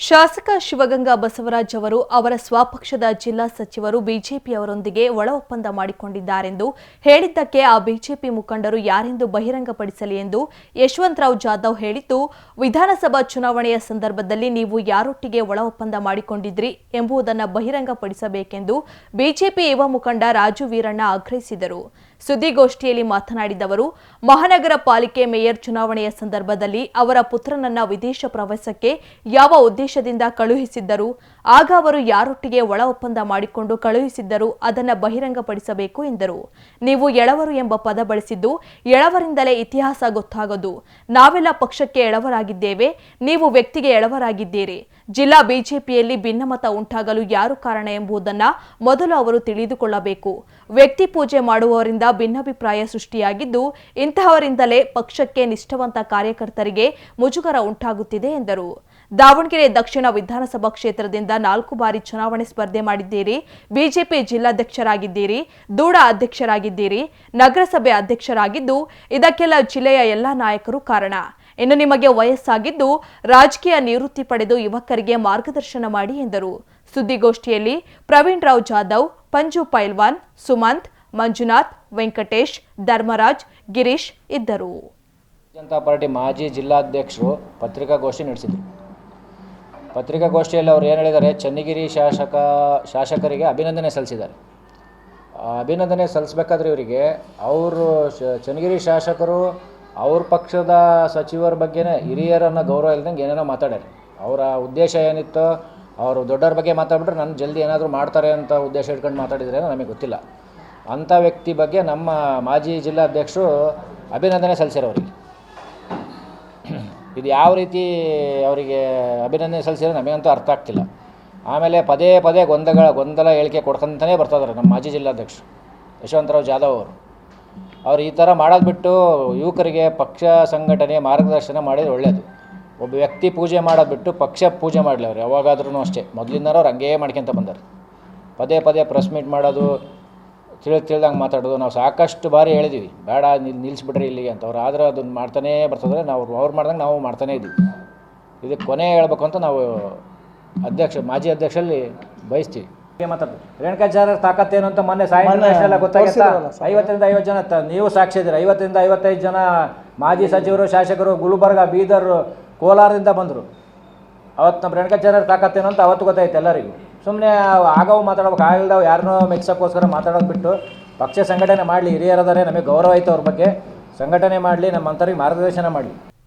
ಶಾಸಕ ಶಿವಗಂಗಾ ಬಸವರಾಜ್ ಅವರು ಅವರ ಸ್ವಪಕ್ಷದ ಜಿಲ್ಲಾ ಸಚಿವರು ಬಿಜೆಪಿಯವರೊಂದಿಗೆ ಒಳ ಒಪ್ಪಂದ ಮಾಡಿಕೊಂಡಿದ್ದಾರೆಂದು ಹೇಳಿದ್ದಕ್ಕೆ ಆ ಬಿಜೆಪಿ ಮುಖಂಡರು ಯಾರೆಂದು ಬಹಿರಂಗಪಡಿಸಲಿ ಎಂದು ಯಶವಂತರಾವ್ ಜಾಧವ್ ಹೇಳಿದ್ದು, ವಿಧಾನಸಭಾ ಚುನಾವಣೆಯ ಸಂದರ್ಭದಲ್ಲಿ ನೀವು ಯಾರೊಟ್ಟಿಗೆ ಒಳ ಒಪ್ಪಂದ ಮಾಡಿಕೊಂಡಿದ್ರಿ ಎಂಬುದನ್ನು ಬಹಿರಂಗಪಡಿಸಬೇಕೆಂದು ಬಿಜೆಪಿ ಯುವ ಮುಖಂಡ ರಾಜು ವೀರಣ್ಣ ಆಗ್ರಹಿಸಿದರು. ಸುದ್ದಿಗೋಷ್ಠಿಯಲ್ಲಿ ಮಾತನಾಡಿದ ಅವರು, ಮಹಾನಗರ ಪಾಲಿಕೆ ಮೇಯರ್ ಚುನಾವಣೆಯ ಸಂದರ್ಭದಲ್ಲಿ ಅವರ ಪುತ್ರನನ್ನ ವಿದೇಶ ಪ್ರವಾಸಕ್ಕೆ ಯಾವ ಉದ್ದೇಶದಿಂದ ಕಳುಹಿಸಿದ್ದರು. ಆಗ ಅವರು ಯಾರೊಟ್ಟಿಗೆ ಒಳ ಒಪ್ಪಂದ ಮಾಡಿಕೊಂಡು ಕಳುಹಿಸಿದ್ದರು, ಅದನ್ನು ಬಹಿರಂಗಪಡಿಸಬೇಕು ಎಂದರು. ನೀವು ಎಳವರು ಎಂಬ ಪದ ಬಳಸಿದ್ದು, ಎಳವರಿಂದಲೇ ಇತಿಹಾಸ ಗೊತ್ತಾಗದು. ನಾವೆಲ್ಲ ಪಕ್ಷಕ್ಕೆ ಎಳವರಾಗಿದ್ದೇವೆ, ನೀವು ವ್ಯಕ್ತಿಗೆ ಎಳವರಾಗಿದ್ದೀರಿ. ಜಿಲ್ಲಾ ಬಿಜೆಪಿಯಲ್ಲಿ ಭಿನ್ನಮತ ಉಂಟಾಗಲು ಯಾರು ಕಾರಣ ಎಂಬುದನ್ನ ಮೊದಲು ಅವರು ತಿಳಿದುಕೊಳ್ಳಬೇಕು. ವ್ಯಕ್ತಿ ಪೂಜೆ ಮಾಡುವವರಿಂದ ಭಿನ್ನಾಭಿಪ್ರಾಯ ಸೃಷ್ಟಿಯಾಗಿದ್ದು, ಇಂತಹವರಿಂದಲೇ ಪಕ್ಷಕ್ಕೆ ನಿಷ್ಠವಂತ ಕಾರ್ಯಕರ್ತರಿಗೆ ಮುಜುಗರ ಉಂಟಾಗುತ್ತಿದೆ ಎಂದರು. ದಾವಣಗೆರೆ ದಕ್ಷಿಣ ವಿಧಾನಸಭಾ ಕ್ಷೇತ್ರದಿಂದ ನಾಲ್ಕು ಬಾರಿ ಚುನಾವಣೆ ಸ್ಪರ್ಧೆ ಮಾಡಿದ್ದೀರಿ. ಬಿಜೆಪಿ ಜಿಲ್ಲಾಧ್ಯಕ್ಷರಾಗಿದ್ದೀರಿ, ದೂಡ ಅಧ್ಯಕ್ಷರಾಗಿದ್ದೀರಿ, ನಗರಸಭೆ ಅಧ್ಯಕ್ಷರಾಗಿದ್ದು, ಇದಕ್ಕೆಲ್ಲ ಜಿಲ್ಲೆಯ ಎಲ್ಲಾ ನಾಯಕರು ಕಾರಣ. ಇನ್ನು ನಿಮಗೆ ವಯಸ್ಸಾಗಿದ್ದು ರಾಜಕೀಯ ನಿವೃತ್ತಿ ಪಡೆದು ಯುವಕರಿಗೆ ಮಾರ್ಗದರ್ಶನ ಮಾಡಿ ಎಂದರು. ಸುದ್ದಿಗೋಷ್ಠಿಯಲ್ಲಿ ಪ್ರವೀಣ್ ರಾವ್ ಜಾಧವ್, ಪಂಜು ಪೈಲ್ವಾನ್, ಸುಮಂತ್, ಮಂಜುನಾಥ್, ವೆಂಕಟೇಶ್, ಧರ್ಮರಾಜ್, ಗಿರೀಶ್ ಇದ್ದರು. ಜನತಾ ಪಾರ್ಟಿ ಮಾಜಿ ಜಿಲ್ಲಾಧ್ಯಕ್ಷರು ಪತ್ರಿಕಾಗೋಷ್ಠಿ ನಡೆಸಿದರು. ಪತ್ರಿಕಾಗೋಷ್ಠಿಯಲ್ಲಿ ಅವ್ರು ಏನು ಹೇಳಿದ್ದಾರೆ, ಚನ್ನಗಿರಿ ಶಾಸಕ, ಶಾಸಕರಿಗೆ ಅಭಿನಂದನೆ ಸಲ್ಲಿಸಿದ್ದಾರೆ. ಅಭಿನಂದನೆ ಸಲ್ಲಿಸ್ಬೇಕಾದ್ರೆ ಇವರಿಗೆ, ಅವರು ಚನ್ನಗಿರಿ ಶಾಸಕರು ಅವ್ರ ಪಕ್ಷದ ಸಚಿವರ ಬಗ್ಗೆನೇ ಹಿರಿಯರನ್ನು ಗೌರವ ಇಲ್ದಂಗೆ ಏನೇನೋ ಮಾತಾಡ್ಯಾರೆ. ಅವರ ಉದ್ದೇಶ ಏನಿತ್ತು ಅವರು ದೊಡ್ಡವ್ರ ಬಗ್ಗೆ ಮಾತಾಡ್ಬಿಟ್ರೆ ನಾನು ಜಲ್ದಿ ಏನಾದರೂ ಮಾಡ್ತಾರೆ ಅಂತ ಉದ್ದೇಶ ಇಟ್ಕೊಂಡು ಮಾತಾಡಿದ್ರೆ ನಮಗೆ ಗೊತ್ತಿಲ್ಲ. ಅಂಥ ವ್ಯಕ್ತಿ ಬಗ್ಗೆ ನಮ್ಮ ಮಾಜಿ ಜಿಲ್ಲಾಧ್ಯಕ್ಷರು ಅಭಿನಂದನೆ ಸಲ್ಲಿಸ್ಯಾರ ಅವರಿಗೆ. ಇದು ಯಾವ ರೀತಿ ಅವರಿಗೆ ಅಭಿನಂದನೆ ಸಲ್ಲಿಸಿದ್ರೆ ನಮಗಂತೂ ಅರ್ಥ ಆಗ್ತಿಲ್ಲ. ಆಮೇಲೆ ಪದೇ ಪದೇ ಗೊಂದಲ ಗೊಂದಲ ಹೇಳಿಕೆ ಕೊಡ್ಕೊಂತಲೇ ಬರ್ತಿದ್ದಾರೆ ನಮ್ಮ ಮಾಜಿ ಜಿಲ್ಲಾಧ್ಯಕ್ಷರು ಯಶವಂತರಾವ್ ಜಾಧವ್ ಅವರು. ಅವ್ರು ಈ ಥರ ಮಾಡೋದು ಬಿಟ್ಟು ಯುವಕರಿಗೆ ಪಕ್ಷ ಸಂಘಟನೆ ಮಾರ್ಗದರ್ಶನ ಮಾಡಿದ್ರೆ ಒಳ್ಳೆಯದು ಒಬ್ಬ ವ್ಯಕ್ತಿ ಪೂಜೆ ಮಾಡೋದು ಬಿಟ್ಟು ಪಕ್ಷ ಪೂಜೆ ಮಾಡಲಿ ಅವ್ರು ಯಾವಾಗಾದ್ರೂ ಅಷ್ಟೇ. ಮೊದಲಿಂದನೂ ಅವ್ರು ಹಂಗೇ ಮಾಡ್ಕೊಂತ ಬಂದರು ಪದೇ ಪದೇ ಪ್ರೆಸ್ ಮೀಟ್ ಮಾಡೋದು, ತಿಳಿದು ತಿಳಿದಂಗೆ ಮಾತಾಡೋದು, ನಾವು ಸಾಕಷ್ಟು ಬಾರಿ ಹೇಳಿದ್ವಿ. ಬೇಡ, ನಿಲ್ ನಿಲ್ಲಿಸ್ಬಿಡ್ರಿ ಇಲ್ಲಿಗೆ ಅಂತ. ಅವ್ರು ಆದ್ರೆ ಅದನ್ನು ಮಾಡ್ತಾನೇ ಬರ್ತದ್ರೆ ನಾವು, ಅವ್ರು ಮಾಡ್ದಂಗೆ ನಾವು ಮಾಡ್ತಾನೇ ಇದ್ದೀವಿ ಇದಕ್ಕೆ ಕೊನೆ ಹೇಳ್ಬೇಕು ಅಂತ ನಾವು ಅಧ್ಯಕ್ಷ, ಮಾಜಿ ಅಧ್ಯಕ್ಷರಲ್ಲಿ ಬಯಸ್ತೀವಿ. ರೇಣುಕಾಚಾರ್ಯ ತಾಕತ್ತೇನು ಅಂತ ಮೊನ್ನೆ ಸಾಯಂಕಾಲ ಗೊತ್ತಾಗಿತ್ತಾ ಐವತ್ತರಿಂದ ಐವತ್ತು ಜನ ನೀವು ಸಾಕ್ಷಿ ಇದ್ದೀರಿ? ಐವತ್ತರಿಂದ ಐವತ್ತೈದು ಜನ ಮಾಜಿ ಸಚಿವರು ಶಾಸಕರು ಗುಲ್ಬರ್ಗ ಬೀದರ್ ಕೋಲಾರದಿಂದ ಬಂದರು. ಅವತ್ತು ನಮ್ಮ ರೇಣುಕಾಚಾರ್ಯ ತಾಕತ್ತೇನು ಅಂತ ಅವತ್ತು ಗೊತ್ತಾಯ್ತು ಎಲ್ಲರಿಗೂ. ಸುಮ್ಮನೆ ಆಗವು ಮಾತಾಡ್ಬೇಕು ಆಗಿಲ್ದವು ಯಾರನ್ನೋ ಮೆಚ್ಚಕ್ಕೋಸ್ಕರ ಮಾತಾಡೋದು ಬಿಟ್ಟು ಪಕ್ಷ ಸಂಘಟನೆ ಮಾಡಲಿ ಹಿರಿಯರದರೆ ನಮಗೆ ಗೌರವ ಐತೆ ಅವ್ರ ಬಗ್ಗೆ. ಸಂಘಟನೆ ಮಾಡಲಿ ನಮ್ಮ ಅಂತರಿಗೆ ಮಾರ್ಗದರ್ಶನ ಮಾಡಲಿ.